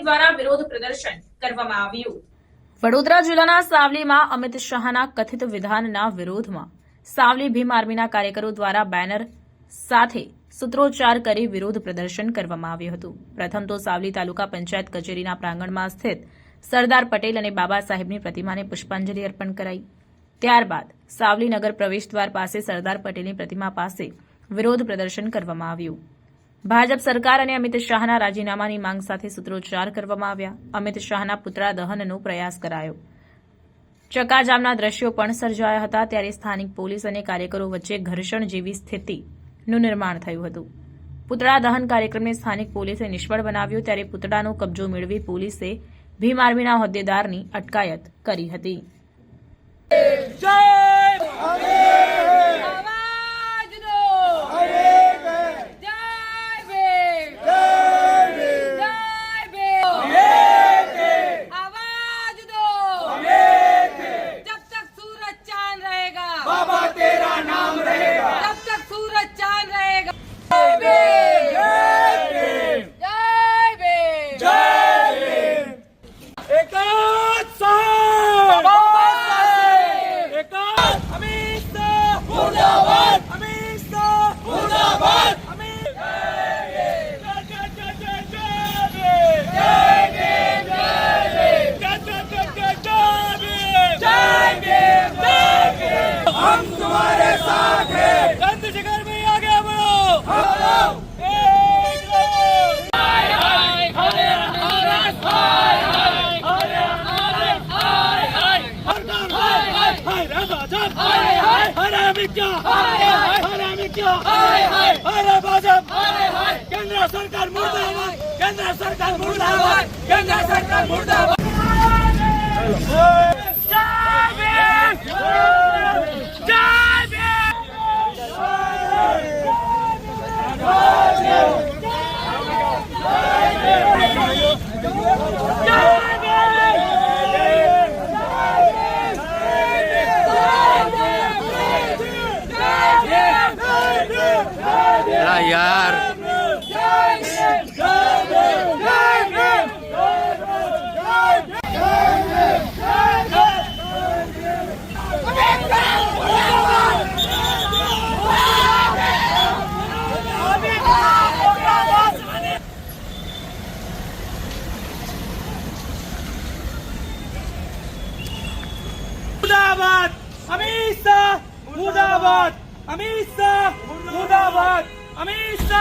દ્વારા વડોદરા જિલ્લાના સાવલીમાં અમિત શાહના કથિત વિધાનના વિરોધમાં સાવલી ભીમ આર્મીના કાર્યકરો દ્વારા બેનર સાથે સૂત્રોચ્ચાર કરી વિરોધ પ્રદર્શન કરવામાં આવ્યું હતું. પ્રથમ તો સાવલી તાલુકા પંચાયત કચેરીના પ્રાંગણમાં સ્થિત સરદાર પટેલ અને બાબા સાહેબની પ્રતિમાને પુષ્પાંજલિ અર્પણ કરાઈ. ત્યારબાદ સાવલી નગર પ્રવેશદ્વાર પાસે સરદાર પટેલની પ્રતિમા પાસે વિરોધ પ્રદર્શન કરવામાં આવ્યું. ભાજપ સરકાર અને અમિત શાહના રાજીનામાની માંગ સાથે સૂત્રોચ્ચાર કરવામાં આવ્યા. અમિત શાહના પુતળા દહનનો પ્રયાસ કરાયો. ચકાજામના દ્રશ્યો પણ સર્જાયા હતા ત્યારે સ્થાનિક પોલીસ અને કાર્યકરો વચ્ચે ઘર્ષણ જેવી સ્થિતિનું નિર્માણ થયું હતું. પુતળા દહન કાર્યક્રમને સ્થાનિક પોલીસે નિષ્ફળ બનાવ્યો ત્યારે પુતળાનો કબજો મેળવી પોલીસે ભીમ આર્મીના હોદ્દેદારની અટકાયત કરી હતી. હાય હરામી ક્યાં હાય હાય હરામી ક્યાં કેન્દ્ર સરકાર કેન્દ્ર સરકાર કેન્દ્ર মুর্দাবাদ! অমিত শাহ মুর্দাবাদ! অমিত শাহ মুর্দাবাদ! অমিত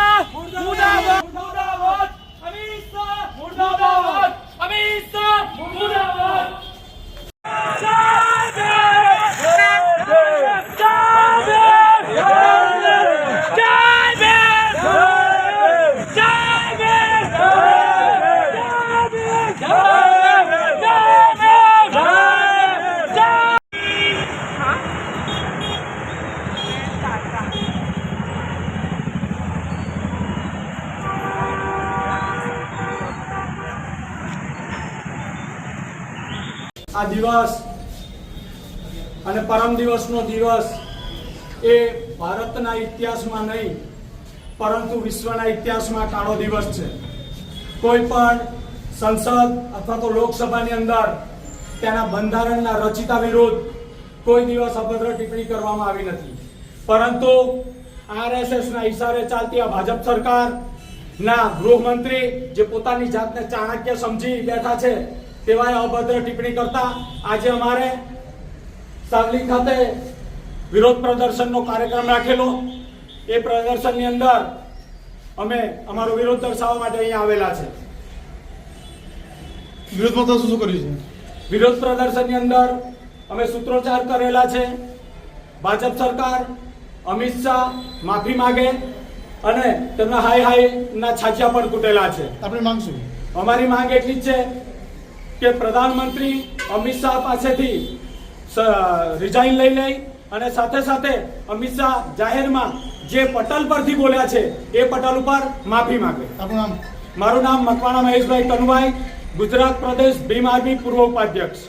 આ દિવસ અને પરમ દિવસનો દિવસ એ ભારતના ઇતિહાસમાં નહીં, પરંતુ વિશ્વના ઇતિહાસમાં કાળો દિવસ છે. કોઈ પણ સંસદ અથવા તો લોકસભાની અંદર તેના બંધારણના રચિતા વિરુદ્ધ કોઈ દિવસ અભદ્ર ટિપ્પણી કરવામાં આવી નથી. પરંતુ આરએસએસના ઇશારે ચાલતી આ ભાજપ સરકાર ના ગૃહમંત્રી જે પોતાની જાતને ચાણક્ય સમજી બેઠા છે તેવાએ અભદ્ર ટિપ્પણી કરતા આજે અમારે સાવલી ખાતે વિરોધ પ્રદર્શનનો કાર્યક્રમ રાખેલો. એ પ્રદર્શનની અંદર અમે અમારો વિરોધ દર્શાવવા માટે અહીંયા આવેલા છે. વિરોધમાં તો શું કર્યું છે? વિરોધ પ્રદર્શનની અંદર અમે સૂત્રોચ્ચાર કરેલા છે. ભાજપ સરકાર અમિત શાહ માફી માગે અને તેમના હાય હાય ના છાછિયા પણ કૂટેલા છે. આપણે માંગશું અમારી માંગ એટલી જ છે કે પ્રધાનમંત્રી અમિત શાહ પાસેથી રિઝાઇન લઈ લઈ અને સાથે સાથે અમિત શાહ જાહેરમાં જે પટલ પરથી બોલ્યા છે એ પટલ ઉપર માફી માંગે. આપણું નામ? મારું નામ મકવાણા મહેશભાઈ કનુભાઈ ગુજરાત પ્રદેશ ભીમ આર્મી પૂર્વ ઉપાધ્યક્ષ.